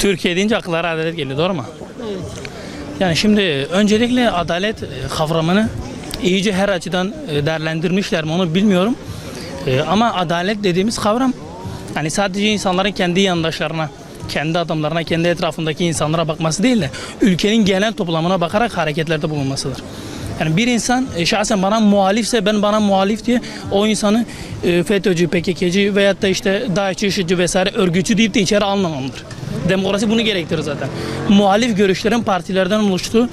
Türkiye deyince akıllara adalet geliyor doğru mu? Yani şimdi öncelikle adalet e, kavramını iyice her açıdan e, değerlendirmişler mi onu bilmiyorum. E, Ama adalet dediğimiz kavram hani sadece insanların kendi yandaşlarına, kendi adamlarına, kendi etrafındaki insanlara bakması değil de ülkenin genel toplamına bakarak hareketlerde bulunmasıdır. Yani bir insan e, şahsen bana muhalifse ben bana muhalif diye o insanı e, FETÖ'cü, PKK'cı veyahut da işte IŞİD'ci vesaire örgütçü deyip de içeri almamamdır. Demokrasi bunu gerektirir zaten. Muhalif görüşlerin partilerden oluştuğu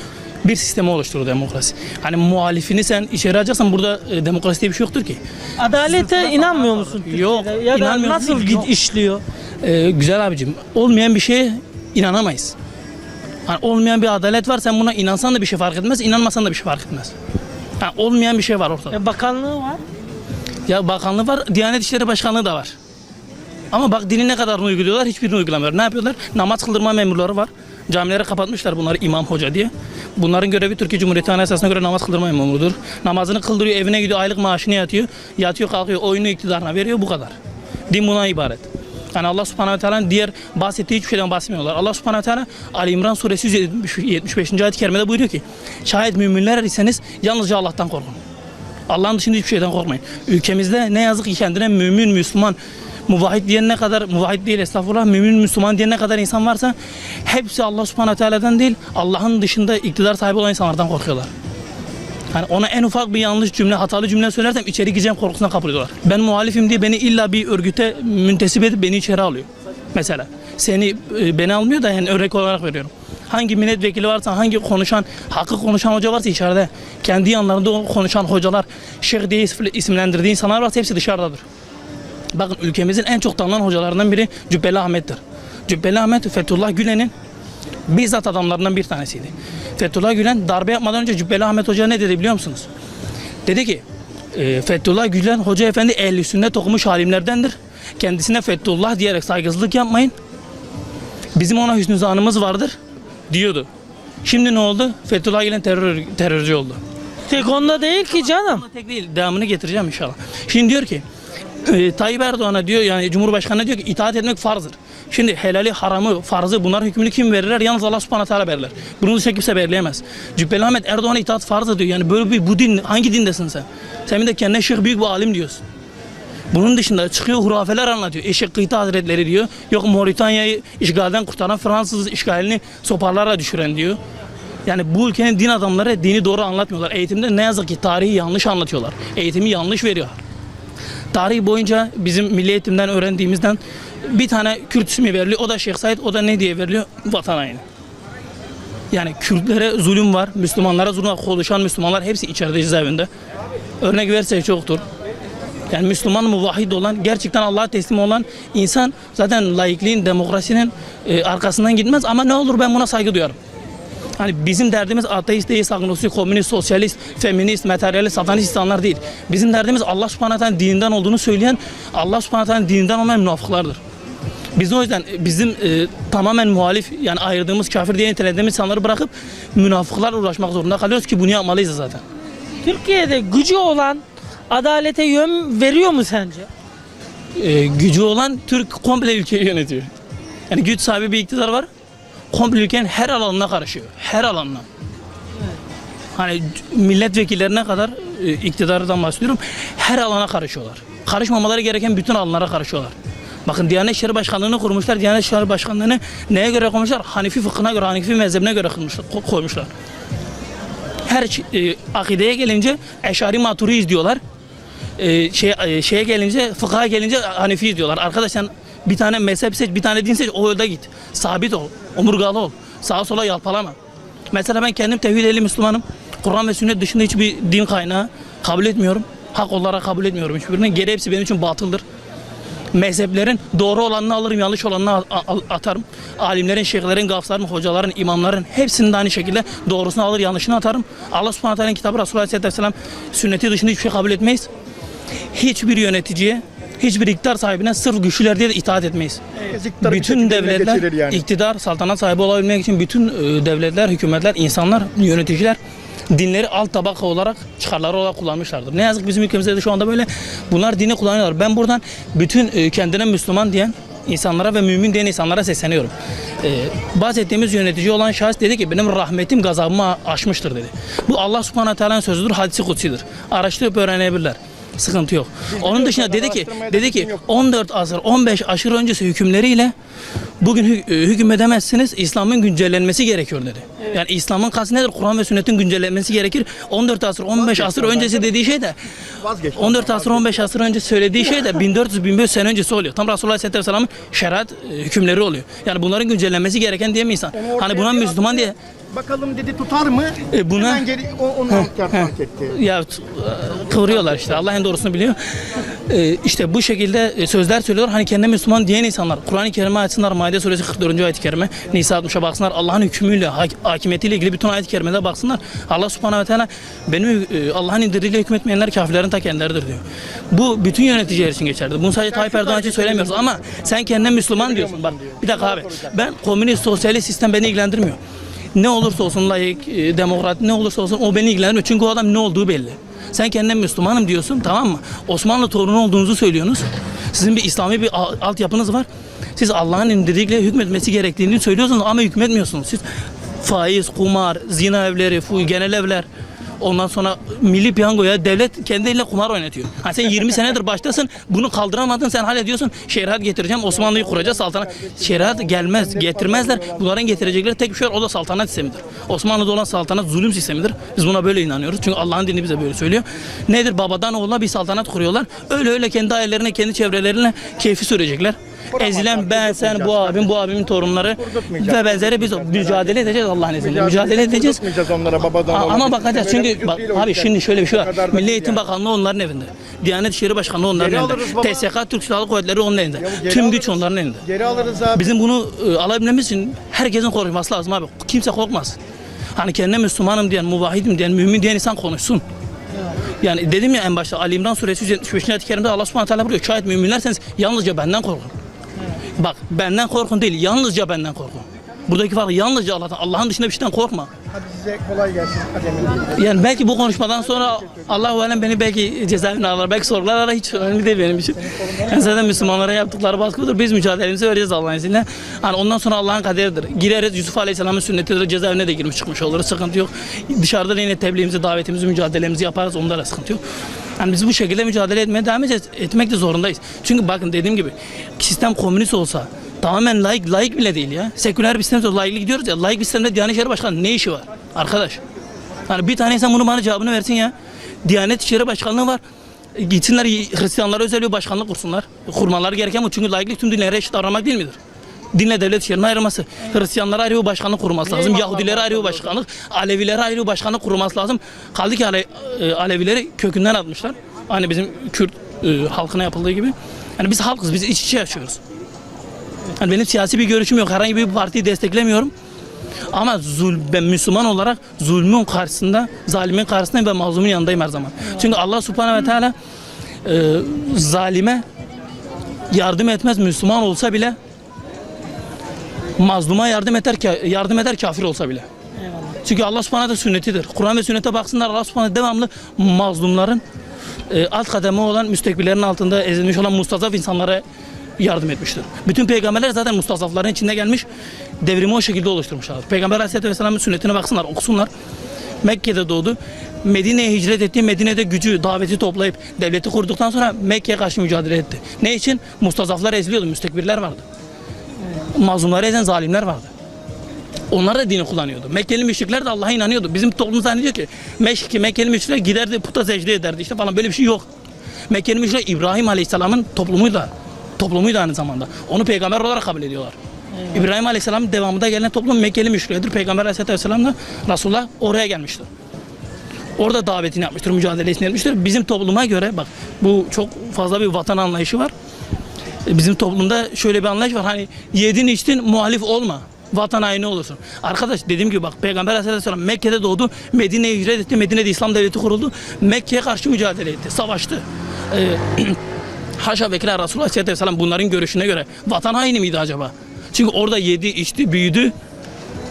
bir sistemi oluşturur demokrasi. Hani muhalifini sen içeri alacaksan burada e, demokrasi diye bir şey yoktur ki. Adalete inanmıyor musun Türkiye'de? Yok, Ya da inanmıyorum nasıl git yok. işliyor? Ee, güzel abicim olmayan bir şeye inanamayız. Hani olmayan bir adalet var sen buna inansan da bir şey fark etmez, inanmasan da bir şey fark etmez. Ha, olmayan bir şey var ortada. E, bakanlığı var. Ya bakanlığı var, Diyanet İşleri Başkanlığı da var. Ama bak dini ne kadar uyguluyorlar hiçbirini uygulamıyor. Ne yapıyorlar? Namaz kıldırma memurları var. Camileri kapatmışlar bunları imam hoca diye. Bunların görevi Türkiye Cumhuriyeti Anayasası'na göre namaz kıldırma memurudur. Namazını kıldırıyor, evine gidiyor, aylık maaşını yatıyor. Yatıyor, kalkıyor, oyunu iktidarına veriyor bu kadar. Din buna ibaret. Yani Allah subhanahu ve teala'nın diğer bahsettiği hiçbir şeyden bahsetmiyorlar. Allah subhanahu ve teala Ali İmran suresi 170 75. ayet-i kerimede buyuruyor ki şayet müminler iseniz yalnızca Allah'tan korkun. Allah'ın dışında hiçbir şeyden korkmayın. Ülkemizde ne yazık ki kendine mümin, Müslüman, muvahhid diyen ne kadar, muvahhid değil estağfurullah, mümin, Müslüman diyen ne kadar insan varsa hepsi Allah subhanahu teala'dan değil, Allah'ın dışında iktidar sahibi olan insanlardan korkuyorlar. Hani ona en ufak bir yanlış cümle, hatalı cümle söylersem içeri gireceğim korkusuna kapılıyorlar. Ben muhalifim diye beni illa bir örgüte müntesip edip beni içeri alıyor. Mesela seni e, beni almıyor da yani örnek olarak veriyorum. Hangi milletvekili varsa, hangi konuşan, hakkı konuşan hoca varsa içeride. Kendi yanlarında konuşan hocalar, şeyh diye isimlendirdiği insanlar varsa hepsi dışarıdadır. Bakın ülkemizin en çok tanınan hocalarından biri Cübbeli Ahmet'tir. Cübbeli Ahmet Fethullah Gülen'in bizzat adamlarından bir tanesiydi. Fethullah Gülen darbe yapmadan önce Cübbeli Ahmet Hoca ne dedi biliyor musunuz? Dedi ki e, Fethullah Gülen Hoca Efendi ehl sünnet okumuş halimlerdendir. Kendisine Fethullah diyerek saygısızlık yapmayın. Bizim ona hüsnü zanımız vardır diyordu. Şimdi ne oldu? Fethullah Gülen terör, terörcü oldu. Tek onda değil ki canım. Tek değil. Devamını getireceğim inşallah. Şimdi diyor ki e, Tayyip Erdoğan'a diyor yani Cumhurbaşkanı'na diyor ki itaat etmek farzdır. Şimdi helali, haramı, farzı bunların hükmünü kim verirler? Yalnız Allah subhanahu teala verirler. Bunu dışında kimse belirleyemez. Cübbeli Ahmet Erdoğan'a itaat farzdır diyor. Yani böyle bir bu din hangi dindesin sen? Sen bir de kendine şeyh büyük bir alim diyorsun. Bunun dışında çıkıyor hurafeler anlatıyor. Eşek Kıyta Hazretleri diyor. Yok Moritanya'yı işgalden kurtaran Fransız işgalini soparlarla düşüren diyor. Yani bu ülkenin din adamları dini doğru anlatmıyorlar. Eğitimde ne yazık ki tarihi yanlış anlatıyorlar. Eğitimi yanlış veriyor. Tarih boyunca bizim milli eğitimden öğrendiğimizden bir tane Kürt ismi veriliyor. O da Şeyh Said. O da ne diye veriliyor? Vatan haini. Yani Kürtlere zulüm var. Müslümanlara zulüm var. Konuşan Müslümanlar hepsi içeride cezaevinde. Örnek versek çoktur. Yani Müslüman muvahhid olan, gerçekten Allah'a teslim olan insan zaten laikliğin, demokrasinin e, arkasından gitmez ama ne olur ben buna saygı duyarım. Hani bizim derdimiz ateist, deist, agnostik, komünist, sosyalist, feminist, materyalist, satanist insanlar değil. Bizim derdimiz Allah subhanahu dininden olduğunu söyleyen, Allah subhanahu dininden olmayan münafıklardır. Biz o yüzden e, bizim e, tamamen muhalif yani ayırdığımız kafir diye nitelediğimiz insanları bırakıp münafıklarla uğraşmak zorunda kalıyoruz ki bunu yapmalıyız zaten. Türkiye'de gücü olan adalete yön veriyor mu sence? e, gücü olan Türk komple ülkeyi yönetiyor. Yani güç sahibi bir iktidar var. Komple ülkenin her alanına karışıyor. Her alanına. Hani milletvekillerine kadar e, iktidardan bahsediyorum. Her alana karışıyorlar. Karışmamaları gereken bütün alanlara karışıyorlar. Bakın Diyanet İşleri Başkanlığı'nı kurmuşlar. Diyanet İşleri Başkanlığı'nı neye göre koymuşlar? Hanifi fıkhına göre, Hanifi mezhebine göre koymuşlar. Her e, akideye gelince Eşari Maturiyiz diyorlar e, şey, e, şeye gelince fıkha gelince Hanefi diyorlar. Arkadaş sen bir tane mezhep seç, bir tane din seç, o yolda git. Sabit ol, omurgalı ol. Sağa sola yalpalama. Mesela ben kendim tevhid ehli Müslümanım. Kur'an ve sünnet dışında hiçbir din kaynağı kabul etmiyorum. Hak olarak kabul etmiyorum hiçbirini. Geri hepsi benim için batıldır. Mezheplerin doğru olanını alırım, yanlış olanını atarım. Alimlerin, şeyhlerin, gafların, hocaların, imamların hepsinin de aynı şekilde doğrusunu alır, yanlışını atarım. Allah subhanahu teala'nın kitabı Resulullah aleyhisselatü vesselam sünneti dışında hiçbir şey kabul etmeyiz hiçbir yöneticiye, hiçbir iktidar sahibine sırf güçlüler diye de itaat etmeyiz. Bir bütün devletler, yani. iktidar, saltanat sahibi olabilmek için bütün e, devletler, hükümetler, insanlar, yöneticiler dinleri alt tabaka olarak çıkarları olarak kullanmışlardır. Ne yazık ki bizim ülkemizde de şu anda böyle bunlar dini kullanıyorlar. Ben buradan bütün e, kendine Müslüman diyen insanlara ve mümin diyen insanlara sesleniyorum. Ee, bahsettiğimiz yönetici olan şahıs dedi ki benim rahmetim gazabımı aşmıştır dedi. Bu Allah subhanahu teala'nın sözüdür, hadisi kutsidir. Araştırıp öğrenebilirler. Sıkıntı yok. Onun dışında dedi ki dedi ki 14 asır 15 aşırı öncesi hükümleriyle bugün hü- e, hüküm edemezsiniz. İslam'ın güncellenmesi gerekiyor dedi. Yani İslam'ın kastı nedir? Kur'an ve sünnetin güncellenmesi gerekir. 14 asır 15 asır öncesi dediği şey de Vazgeç. 14 asır 15 asır önce söylediği şey de 1400-1500 sene öncesi oluyor. Tam Resulullah Aleyhisselatü Vesselam'ın şeriat e, hükümleri oluyor. Yani bunların güncellenmesi gereken diye mi insan? Hani buna Müslüman diye Bakalım dedi tutar mı? E, buna- Hemen geri o, onu fark etti. ya e, kıvırıyorlar işte. Allah en doğrusunu biliyor. E, işte bu şekilde e, sözler söylüyorlar. Hani kendine Müslüman diyen insanlar. Kur'an-ı Kerim'e açsınlar. Maide suresi 44. ayet-i kerime. Nisa 60'a baksınlar. Allah'ın hükmüyle, hak- hakimiyetiyle ilgili bütün ayet-i kerimede baksınlar. Allah subhanahu ve teala benim e, Allah'ın indirdiğiyle hükmetmeyenler kafirlerin ta kendileridir diyor. Bu bütün yöneticiler için geçerli. Bunu sadece Tayyip Erdoğan için söylemiyoruz ama sen kendine Müslüman diyorsun. Bak bir dakika abi. Ben komünist, sosyalist sistem beni ilgilendirmiyor. Ne olursa olsun layık, e, demokrat ne olursa olsun o beni ilgilendirmiyor. Çünkü o adam ne olduğu belli. Sen kendine Müslümanım diyorsun tamam mı? Osmanlı torunu olduğunuzu söylüyorsunuz. Sizin bir İslami bir al- altyapınız var. Siz Allah'ın indirdiğiyle hükmetmesi gerektiğini söylüyorsunuz ama hükmetmiyorsunuz. Siz faiz, kumar, zina evleri, fu- genel evler, Ondan sonra milli piyangoya devlet kendi eliyle kumar oynatıyor. Ha sen 20 senedir baştasın bunu kaldıramadın sen hala diyorsun şeriat getireceğim Osmanlı'yı kuracağız saltanat. Şeriat gelmez getirmezler. Bunların getirecekleri tek bir şey var o da saltanat sistemidir. Osmanlı'da olan saltanat zulüm sistemidir. Biz buna böyle inanıyoruz. Çünkü Allah'ın dini bize böyle söylüyor. Nedir babadan oğula bir saltanat kuruyorlar. Öyle öyle kendi ailelerine kendi çevrelerine keyfi sürecekler. Ezilen ben, sen, bu abim, bu abimin torunları ve benzeri biz mücadele edeceğiz Allah'ın izniyle. Mücadele edeceğiz. Onlara babadan A-. Ama bakacağız çünkü bak, abi şimdi şöyle bir şey var. Milli Eğitim. Bakanlığı onların evinde. Diyanet İşleri Başkanlığı onların Geri elinde. alırız baba. TSK Türk Silahlı Kuvvetleri onun elinde. geri Tüm güç onların elinde. Geri alırız abi. Bizim bunu e, alabilmemiz için herkesin konuşması lazım abi. Kimse korkmaz. Hani kendine Müslümanım diyen, muvahidim diyen, mümin diyen insan konuşsun. Yani dedim ya en başta Ali İmran suresi 175. ayet-i kerimde Allah subhanahu teala buyuruyor. Şayet müminlerseniz yalnızca benden korkun. Bak benden korkun değil, yalnızca benden korkun. Buradaki fark yalnızca Allah'tan. Allah'ın dışında bir şeyden korkma. Hadi size kolay gelsin. Hadi. Yani belki bu konuşmadan sonra Allah-u Alem beni belki cezaevine alır, belki sorgular ara hiç önemli değil benim için. Yani zaten Müslümanlara yaptıkları baskıdır. Biz mücadelemizi vereceğiz Allah'ın izniyle. Hani ondan sonra Allah'ın kaderidir. Gireriz Yusuf Aleyhisselam'ın sünnetidir. Cezaevine de girmiş çıkmış oluruz. Sıkıntı yok. Dışarıda da yine tebliğimizi, davetimizi, mücadelemizi yaparız. Onda da sıkıntı yok. Yani biz bu şekilde mücadele etmeye devam edeceğiz. Etmek de zorundayız. Çünkü bakın dediğim gibi sistem komünist olsa tamamen layık, layık bile değil ya. Seküler bir sistemde layıklık gidiyoruz ya. Layık bir sistemde Diyanet İşleri Başkanı ne işi var? Arkadaş. Hani bir tane insan bunu bana cevabını versin ya. Diyanet İşleri Başkanlığı var. Gitsinler Hristiyanlara özel bir başkanlık kursunlar. Kurmaları gereken bu. Çünkü laiklik tüm dinlere eşit davranmak değil midir? Dinle devlet işlerinin ayrılması. Hristiyanlara ayrı bir başkanlık kurulması lazım. Yahudilere ayrı bir başkanlık. Alevilere ayrı bir başkanlık kurulması lazım. Kaldı ki Ale, e, Alevileri kökünden atmışlar. Hani bizim Kürt e, halkına yapıldığı gibi. Yani biz halkız. Biz iç içe yaşıyoruz. Yani benim siyasi bir görüşüm yok. Herhangi bir partiyi desteklemiyorum. Ama zul, ben Müslüman olarak zulmün karşısında, zalimin karşısında ve mazlumun yanındayım her zaman. Çünkü Allah subhanehu ve teala e, zalime yardım etmez Müslüman olsa bile mazluma yardım eder ka- yardım eder kafir olsa bile. Çünkü Allah subhanahu da sünnetidir. Kur'an ve sünnete baksınlar Allah subhanahu devamlı mazlumların e, alt kademe olan müstekbirlerin altında ezilmiş olan mustazaf insanlara yardım etmiştir. Bütün peygamberler zaten mustazafların içinde gelmiş. Devrimi o şekilde oluşturmuşlar. Peygamber Aleyhisselatü Vesselam'ın sünnetine baksınlar, okusunlar. Mekke'de doğdu. Medine'ye hicret etti. Medine'de gücü, daveti toplayıp devleti kurduktan sonra Mekke'ye karşı mücadele etti. Ne için? Mustazaflar eziliyordu, müstekbirler vardı. Mazlumları ezen zalimler vardı. Onlar da dini kullanıyordu. Mekkeli müşrikler de Allah'a inanıyordu. Bizim toplum zannediyor ki Mekke, Mekkeli müşrikler giderdi puta secde ederdi işte falan böyle bir şey yok. Mekkeli müşrikler İbrahim Aleyhisselam'ın toplumuydu. Toplumuydu aynı zamanda. Onu peygamber olarak kabul ediyorlar. İbrahim Aleyhisselam'ın devamında gelen toplum Mekkeli müşriklerdir. Peygamber Aleyhisselam da Resulullah oraya gelmiştir. Orada davetini yapmıştır, mücadelesini yapmıştır. Bizim topluma göre bak bu çok fazla bir vatan anlayışı var. Bizim toplumda şöyle bir anlayış var. Hani yedin içtin muhalif olma. Vatan haini olursun. Arkadaş dediğim gibi bak Peygamber Aleyhisselam Mekke'de doğdu. Medine'ye hicret etti. Medine'de İslam devleti kuruldu. Mekke'ye karşı mücadele etti. Savaştı. Ee, haşa ve kila Resulullah Aleyhisselam bunların görüşüne göre vatan haini miydi acaba? Çünkü orada yedi, içti, büyüdü.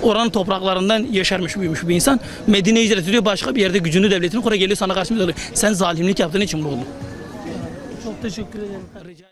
Oranın topraklarından yeşermiş, büyümüş bir insan. Medine'ye hicret ediyor. Başka bir yerde gücünü, devletini kura geliyor sana karşı ediyor. Sen zalimlik yaptığın için bu oldu. Çok teşekkür ederim. Rica